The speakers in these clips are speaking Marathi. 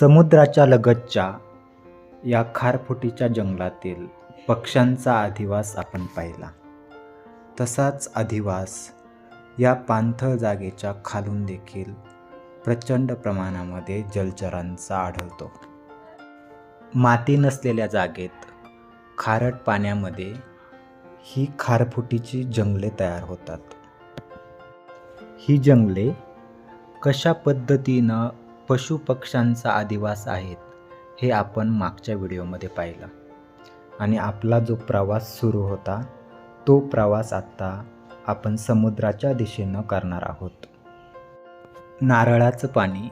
समुद्राच्या लगतच्या या खारफुटीच्या जंगलातील पक्ष्यांचा अधिवास आपण पाहिला. तसाच अधिवास या पाणथळ जागेच्या खालून देखील प्रचंड प्रमाणामध्ये जलचरांचा आढळतो. माती नसलेल्या जागेत खारट पाण्यामध्ये ही खारफुटीची जंगले तयार होतात. ही जंगले कशा पद्धतीनं पशुपक्ष्यांचा आदिवास आहेत हे आपण मागच्या व्हिडिओमध्ये पाहिलं. आणि आपला जो प्रवास सुरू होता तो प्रवास आत्ता आपण समुद्राच्या दिशेनं करणार आहोत. नारळाचं पाणी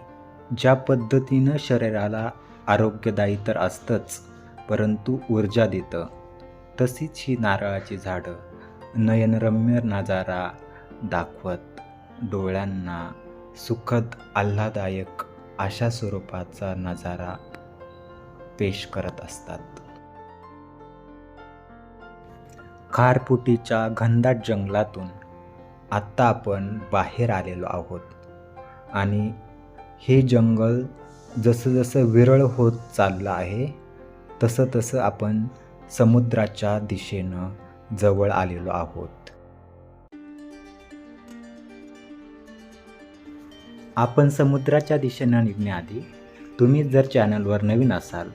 ज्या पद्धतीनं शरीराला आरोग्यदायी तर असतंच परंतु ऊर्जा देतं तशीच ही नारळाची झाडं नयनरम्य नजारा दाखवत डोळ्यांना सुखद आल्हादायक अशा स्वरूपाचा नजारा पेश करत असतात. खारफुटीच्या घनदाट जंगलातून आत्ता आपण बाहेर आलेलो आहोत. आणि हे जंगल जसं जसं विरळ होत चाललं आहे तसं तसं आपण समुद्राच्या दिशेनं जवळ आलेलो आहोत. आपण समुद्राच्या दिशेनं निघण्याआधी तुम्ही जर चॅनलवर नवीन असाल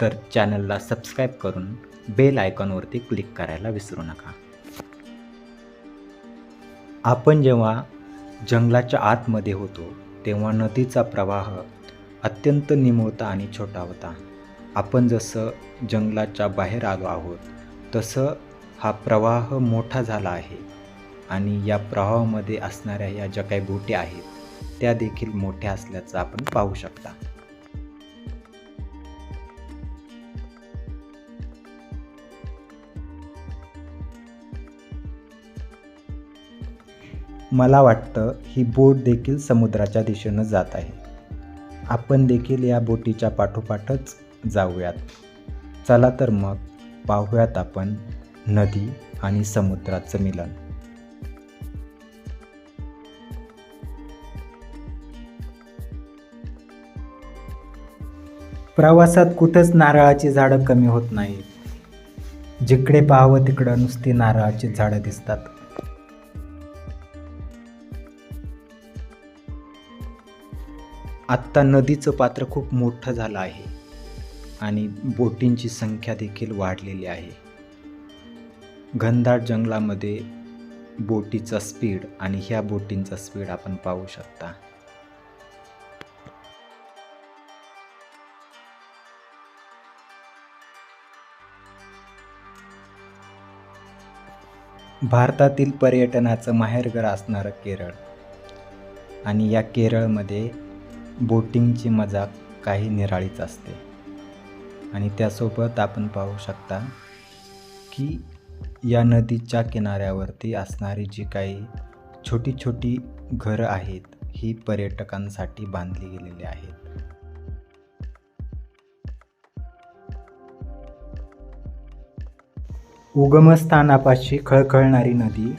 तर चॅनलला सबस्क्राईब करून बेल आयकॉनवरती क्लिक करायला विसरू नका. आपण जेव्हा जंगलाच्या आतमध्ये होतो तेव्हा नदीचा प्रवाह अत्यंत निमुळता आणि छोटा होता. आपण जसं जंगलाच्या बाहेर आलो आहोत तसं हा प्रवाह मोठा झाला आहे आणि या प्रवाहामध्ये असणाऱ्या या ज्या काही बोटी आहेत त्या देखील मोठ्या असल्याचं आपण पाहू शकता. मला वाटतं ही बोट देखील समुद्राच्या दिशेनं जात आहे. आपण देखील या बोटीच्या पाठोपाठच जाऊयात. चला तर मग पाहूयात आपण नदी आणि समुद्राचं मिलन. प्रवासात कुठंच नारळाची झाडं कमी होत नाहीत. जिकडे पाहावं तिकडं नुसती नारळाची झाडं दिसतात. आत्ता नदीचं पात्र खूप मोठं झालं आहे आणि बोटींची संख्या देखील वाढलेली आहे. घनदाट जंगलामध्ये बोटीचा स्पीड आणि ह्या बोटींचा स्पीड आपण पाहू शकता. भारतातील पर्यटनाचं माहेरघर असणारं केरळ. आणि या केरळमध्ये बोटिंगची मजा काही निराळीच असते. आणि त्यासोबत आपण पाहू शकता की या नदीच्या किनाऱ्यावरती असणारी जी काही छोटी छोटी घरं आहेत ही पर्यटकांसाठी बांधली गेलेली आहेत. उगमस्थानापाशी खळखळणारी नदी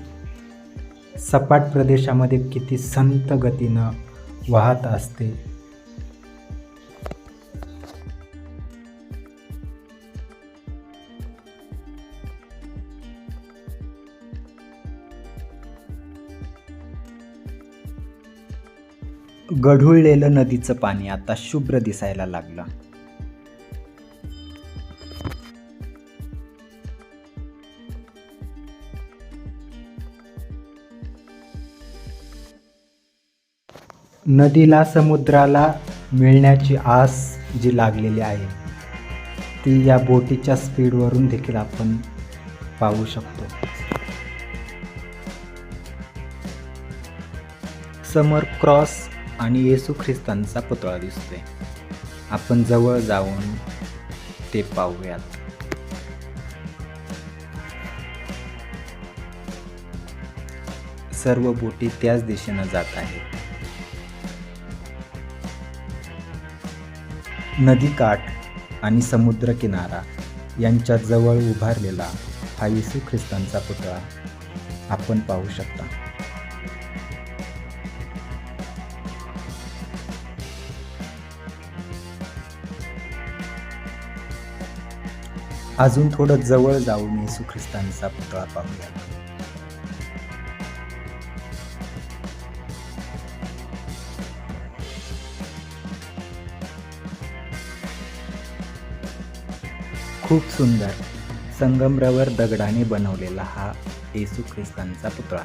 सपाट प्रदेशामध्ये किती संत गतीनं वाहत असते. गढुळलेलं नदीचं पाणी आता शुभ्र दिसायला लागलं. नदीला समुद्राला मिळण्याची आस जी लागलेली आहे ती या बोटीच्या स्पीडवरून देखील आपण पाहू शकतो. समोर क्रॉस आणि येसू ख्रिस्तांचा पुतळा दिसतोय. आपण जवळ जाऊन ते पाहूयात. सर्व बोटी त्याच दिशेनं जात आहेत. नदीकाठ आणि समुद्रकिनारा यांच्या जवळ उभारलेला हा येसू ख्रिस्तांचा पुतळा आपण पाहू शकता. अजून थोडं जवळ जाऊन येसू ख्रिस्तांचा पुतळा पाहूया. खूप सुंदर संगमरवर दगडाने बनवलेला हा येसू ख्रिस्तांचा पुतळा.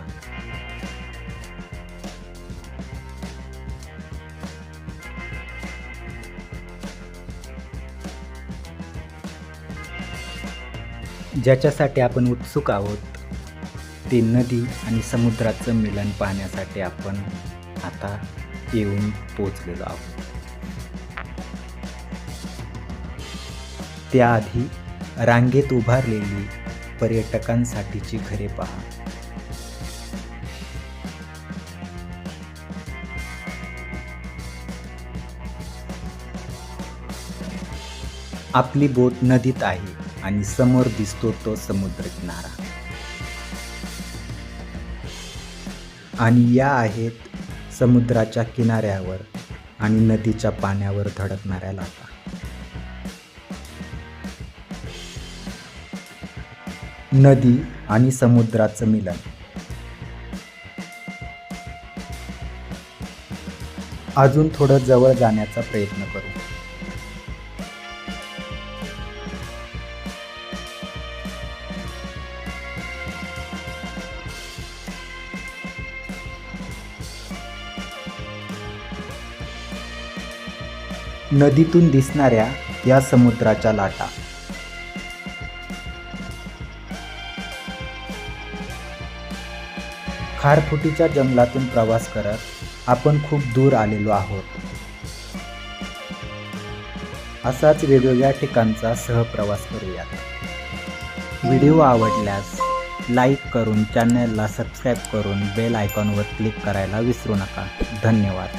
ज्याच्यासाठी आपण उत्सुक आहोत ते नदी आणि समुद्राचं मिलन पाहण्यासाठी आपण आता येऊन पोचलेलो आहोत. त्याआधी रांगेत उभारलेली पर्यटकांसाठीची घरे पहा. आपली बोट नदीत आहे आणि समोर दिसतो तो समुद्र किनारा आणि या आहेत समुद्राच्या किनाऱ्यावर आणि नदीच्या पाण्यावर धडकणाऱ्या लाटा. नदी आणि समुद्राचं मिलन. अजून थोडं जवळ जाण्याचा प्रयत्न करू. नदीतून दिसणाऱ्या या समुद्राच्या लाटा. खारफुटीच्या जंगलातून प्रवास करत आपण खूप दूर आलेलो आहोत. असाच वेगवेगळ्या ठिकाणचा सहप्रवास करूयात. व्हिडिओ आवडल्यास लाईक करून चॅनलला सबस्क्राईब करून बेल आयकॉनवर क्लिक करायला विसरू नका. धन्यवाद.